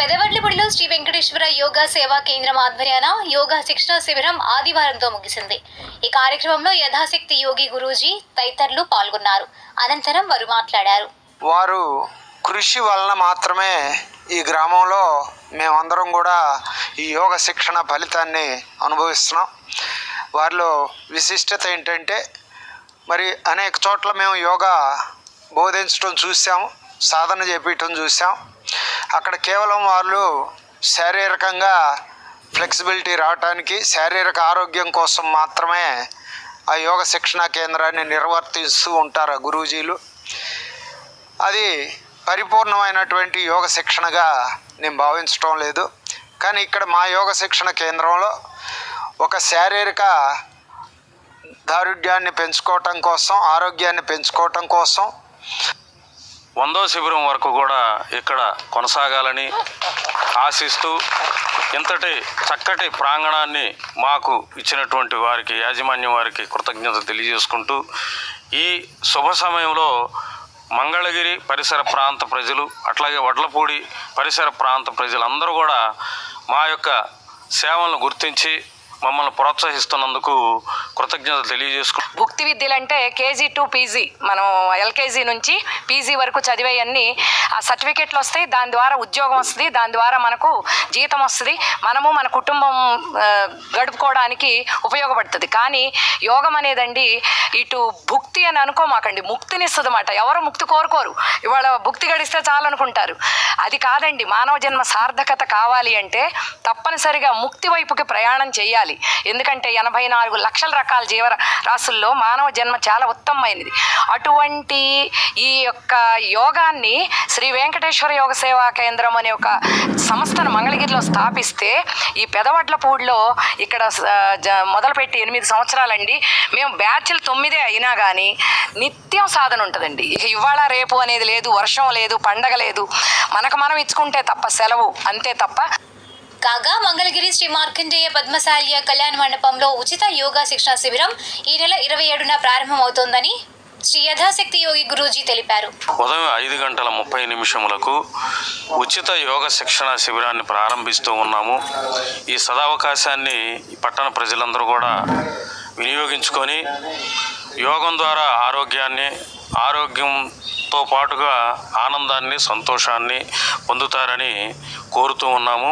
పెదవడ్లపూడిలో శ్రీ వెంకటేశ్వర యోగా సేవా కేంద్రం ఆధ్వర్యాన యోగా శిక్షణ శిబిరం ఆదివారంతో ముగిసింది. ఈ కార్యక్రమంలో యథాశక్తి యోగి గురూజీ తదితరులు పాల్గొన్నారు. అనంతరం వారు మాట్లాడారు. వారు కృషి వలన మాత్రమే ఈ గ్రామంలో మేమందరం కూడా ఈ యోగ శిక్షణ ఫలితాన్ని అనుభవిస్తున్నాం. వారిలో విశిష్టత ఏంటంటే మరి అనేక చోట్ల మేము యోగా బోధించడం చూసాము సాధన చేపించడం చూసాం అక్కడ కేవలం వాళ్ళు శారీరకంగా ఫ్లెక్సిబిలిటీ రావడానికి శారీరక ఆరోగ్యం కోసం మాత్రమే ఆ యోగ శిక్షణా కేంద్రాన్ని నిర్వర్తిస్తూ ఉంటారు ఆ గురూజీలు. అది పరిపూర్ణమైనటువంటి యోగ శిక్షణగా నేను భావించటం లేదు. కానీ ఇక్కడ మా యోగ శిక్షణ కేంద్రంలో ఒక శారీరక దారుఢ్యాన్ని పెంచుకోవటం కోసం ఆరోగ్యాన్ని పెంచుకోవటం కోసం వందో శిబిరం వరకు కూడా ఇక్కడ కొనసాగాలని ఆశిస్తూ ఇంతటి చక్కటి ప్రాంగణాన్ని మాకు ఇచ్చినటువంటి వారికి యాజమాన్యం వారికి కృతజ్ఞత తెలియజేసుకుంటూ ఈ శుభ సమయంలో మంగళగిరి పరిసర ప్రాంత ప్రజలు అట్లాగే వడ్లపూడి పరిసర ప్రాంత ప్రజలందరూ కూడా మా యొక్క సేవలను గుర్తించి మమ్మల్ని ప్రోత్సహిస్తున్నందుకు కృతజ్ఞత తెలియజేసుకుంటూ భుక్తి విద్యలు అంటే కేజీ టు పీజీ. మనం ఎల్కేజీ నుంచి పీజీ వరకు చదివేయన్నీ ఆ సర్టిఫికెట్లు వస్తాయి దాని ద్వారా ఉద్యోగం వస్తుంది దాని ద్వారా మనకు జీతం వస్తుంది. మనము మన కుటుంబం గడుపుకోవడానికి ఉపయోగపడుతుంది. కానీ యోగం అనేదండి ఇటు భుక్తి అని అనుకోమాకండి. ముక్తిని ఇస్తుంది అన్నమాట ఎవరు ముక్తి కోరుకోరు. ఇవాళ భుక్తి గడిస్తే చాలు అనుకుంటారు అది కాదండి. మానవ జన్మ సార్థకత కావాలి అంటే తప్పనిసరిగా ముక్తి వైపుకి ప్రయాణం చేయాలి. ఎందుకంటే ఎనభై నాలుగు లక్షల రకాల జీవ రాసుల్లో మానవ జన్మ చాలా ఉత్తమమైనది. అటువంటి ఈ యొక్క యోగాన్ని శ్రీ వెంకటేశ్వర యోగ సేవా కేంద్రం అనే ఒక సంస్థను మంగళగిరిలో స్థాపిస్తే ఈ పెదవడ్లపూడిలో ఇక్కడ మొదలుపెట్టి ఎనిమిది సంవత్సరాలండి. మేము బ్యాచ్లు తొమ్మిదే అయినా కానీ నిత్యం సాధన ఉంటుందండి. ఇక ఇవాళ రేపు అనేది లేదు వర్షం లేదు పండగ లేదు. మనకు మనం ఇచ్చుకుంటే తప్ప సెలవు అంతే తప్ప కాగా మంగళగిరి శ్రీ మార్కండేయ పద్మశాల్య కళ్యాణ మండపంలో ఉచిత యోగా శిక్షణ శిబిరం ఈ నెల ఇరవై ఏడున ప్రారంభమవుతోందని శ్రీ యథాశక్తి యోగి గురూజీ తెలిపారు. ఉదయం ఐదు గంటల ముప్పై నిమిషములకు ఉచిత యోగ శిక్షణ శిబిరాన్ని ప్రారంభిస్తూ ఉన్నాము. ఈ సదావకాశాన్ని పట్టణ ప్రజలందరూ కూడా వినియోగించుకొని యోగం ద్వారా ఆరోగ్యాన్ని ఆరోగ్యంతో పాటుగా ఆనందాన్ని సంతోషాన్ని పొందుతారని కోరుతూ ఉన్నాము.